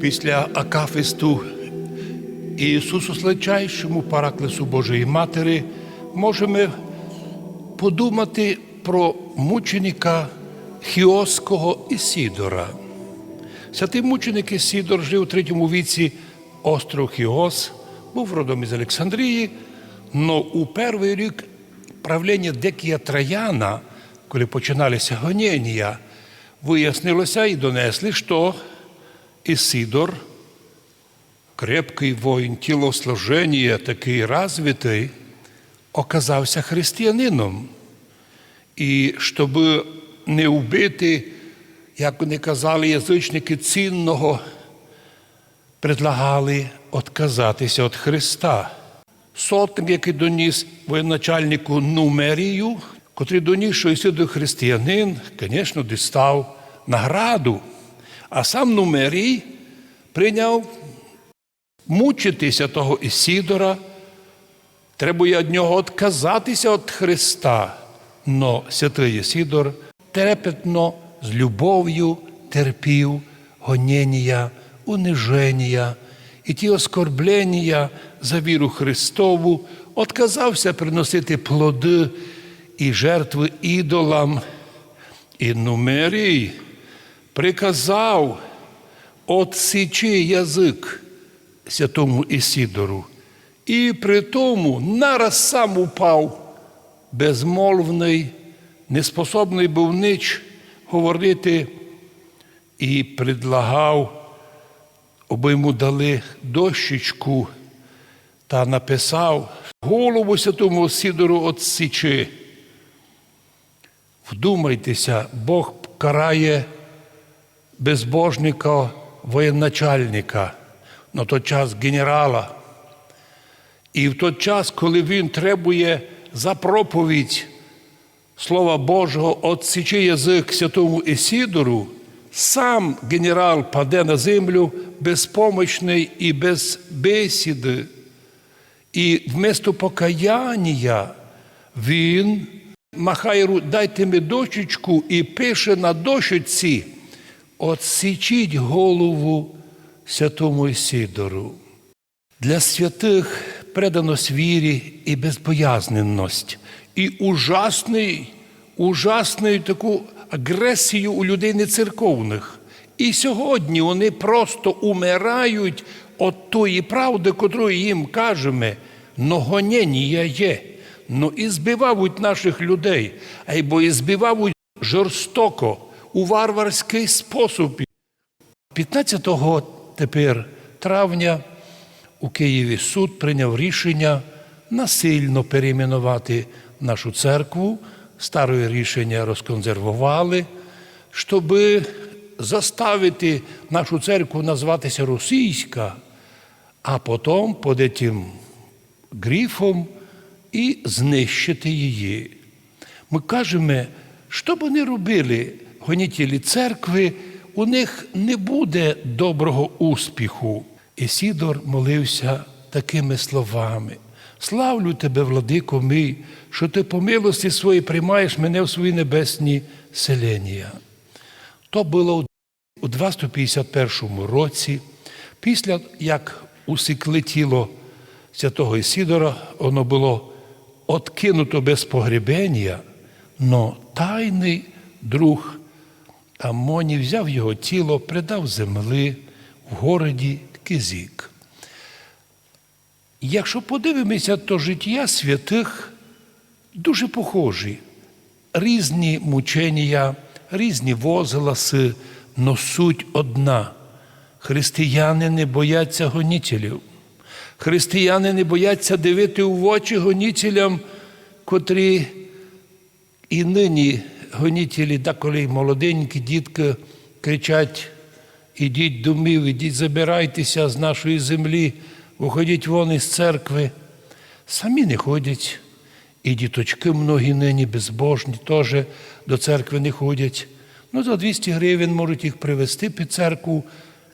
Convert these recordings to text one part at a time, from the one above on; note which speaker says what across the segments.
Speaker 1: Після Акафисту Ісусу Сличайшому, Параклесу Божої Матері, можемо подумати про мученика Хіоського Ісідора. Святий мученик Ісідор жив у третьому віці остров Хіос, був родом із Олександрії, але у перший рік правління Декія Трояна, коли починалися гонення, вияснилося і донесли, що Ісидор, крепкий воїн, тілосложення, такий розвитий, оказався християнином. І щоб не вбити, як вони казали, язичники цінного, предлагали відказатися від Христа. Сотник, який доніс воєначальнику Нумерію, котрий доніс, що Ісидор християнин, звісно, дістав награду. А сам Нумерій прийняв мучитися того Ісідора, треба від нього відказатися від Христа. Но святий Ісідор трепетно, з любов'ю терпів гонення, униження і ті оскорблення за віру Христову, отказався приносити плоди і жертви ідолам. І Нумерій приказав отсічи язик святому Ісідору. І при тому нараз сам упав, безмолвний, неспособний був нич говорити, і предлагав, аби йому дали дощечку та написав голову святому Сідору отсічи. Вдумайтеся, Бог карає безбожника воєначальника, на той час генерала. І в той час, коли він требує за проповідь Слова Божого отсічи язик святому Ісідору, сам генерал паде на землю безпомощний і без бесіди. І вместо покаяння він махає дайте мені дощечку і пише на дощечці «Отсічіть голову святому Ісідору». Для святих преданість вірі і безбоязненність, і ужасний, ужасну таку агресію у людей нецерковних. І сьогодні вони просто умирають від тої правди, котру їм кажемо, но гонення є, но і збивають наших людей, або і збивають жорстоко, у варварський спосіб. 15 тепер травня у Києві суд прийняв рішення насильно перейменувати нашу церкву. Старе рішення розконсервували, щоб заставити нашу церкву назватися російська, а потім під цим грифом і знищити її. Ми кажемо, що б вони робили, гонітелі церкви, у них не буде доброго успіху. Ісідор молився такими словами: Славлю тебе, владико мій, що ти по милості своїй приймаєш мене в свої небесні селення. То було у 251 році, після як усікли тіло святого Ісідора, воно було откинуто без погребення, но тайний друг Амоні взяв його тіло, придав земли в городі Кизік. Якщо подивимося, то життя святих дуже похожі. Різні мучення, різні возгласи, но суть одна. Християни не бояться гонітелів. Християни не бояться дивити в очі гонітелям, котрі і нині гонітелі, деколи молоденькі дітки кричать: ідіть домів, ідіть, забирайтеся з нашої землі, виходіть вон із церкви. Самі не ходять. І діточки многі нині безбожні, теж до церкви не ходять. Ну, за 200 гривень можуть їх привезти під церкву,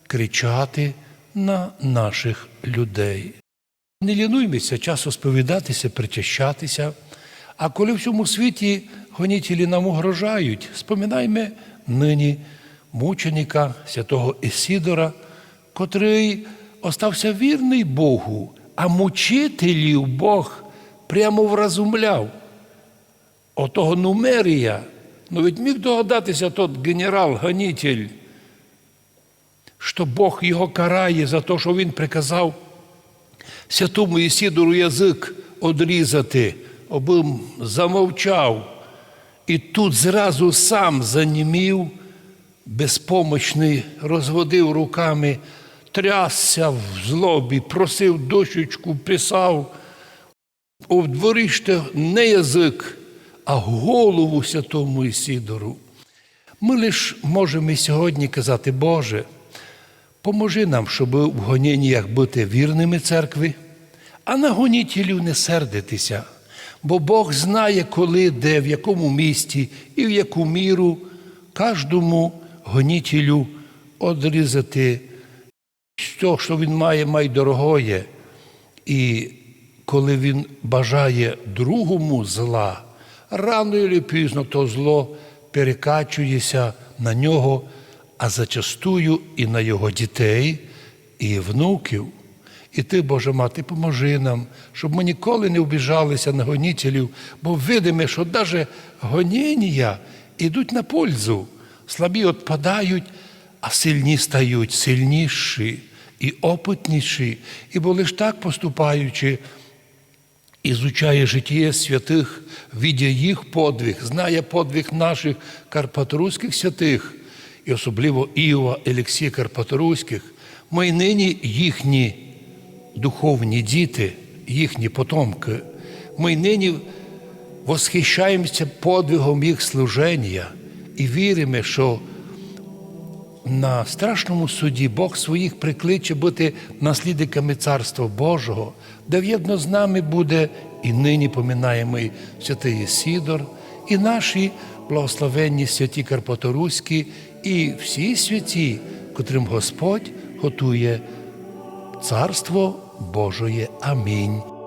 Speaker 1: кричати на наших людей. Не лінуймося часу сповідатися, причащатися. А коли в цьому світі гонітелі нам угрожають, споминаймо нині мученика святого Ісідора, котрий остався вірний Богу, а мучителів Бог прямо вразумляв. Отого Нумерія, ну ведь міг догадатися тот генерал-гонитель, що Бог його карає за те, що він приказав святому Ісідору язик одрізати, обим замовчав. І тут зразу сам занімів, безпомощний, розводив руками, трясся в злобі, просив дощечку, писав. У дворі не язик, а голову святому Ісідору. Ми лиш можемо і сьогодні казати, Боже, поможи нам, щоб в гоніннях бути вірними церкви, а на гонітелів не сердитися, бо Бог знає, коли, де, в якому місті і в яку міру кожному гонітелю одрізати все, що він має, май дорогоє. І коли він бажає другому зла, рано чи пізно то зло перекачується на нього, а зачастую і на його дітей, і внуків. І ти, Боже мати, поможи нам, щоб ми ніколи не обіжалися на гонітелів, бо видимо, що навіть гоніння йдуть на пользу. Слабі відпадають, а сильні стають сильніші і опитніші. І бо лиш так поступаючи, ізучає життя святих, видя їх подвиг, знає подвиг наших карпаторуських святих, і особливо Іова Елексія Карпаторуських, ми й нині їхні духовні діти, їхні потомки, ми нині восхищаємося подвигом їх служення і віримо, що на страшному суді Бог своїх прикличе бути наслідниками Царства Божого, де в'єдно з нами буде і нині поминаємо святий Сідор, і наші благословенні святі Карпаторуські, і всі святі, котрим Господь готує Царство Bożeje. Amém.